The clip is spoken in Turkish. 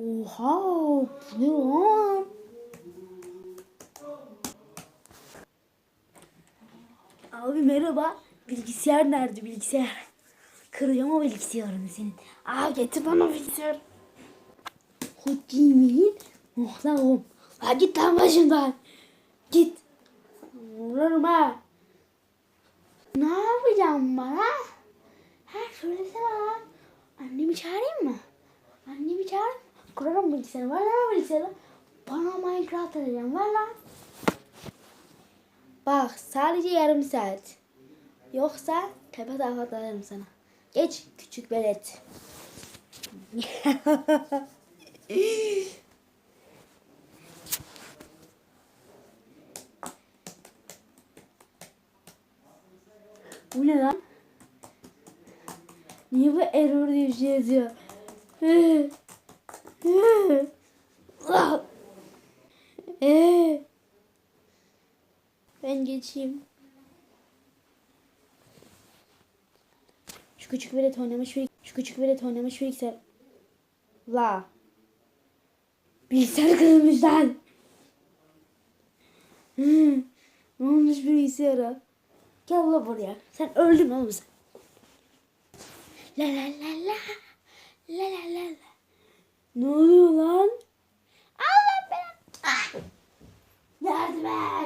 Oha bu ne lan? Abi merhaba. Bilgisayar nerede bilgisayar? Kıracağım o bilgisayarını senin. Aa getir bana bilgisayar. Hocamın muhtarım. Ha git lan başımdan. Git. Vururum ha. Ne yapacağım bana? Ha söylesene Kurarım bilgisayarı. Ver lan bilgisayarı. Bana Minecraft arayacağım. Ver lan. Bak sadece yarım saat. Yoksa tepe atarım sana. Geç küçük velet. Bu ne lan? Niye bu error diye bir şey yazıyor? Ee, Ben geçeyim. Şu küçük velet oynamış bir şu küçük velet oynamış bilgisayar. La. Bilgisayar kırılmış lan. Hı, ne olmuş bilgisayara? Gel la buraya. Sen öldün oğlum. La la la la. La la la la. Ne oluyor lan? Allah belanı. Ah. Yardım et.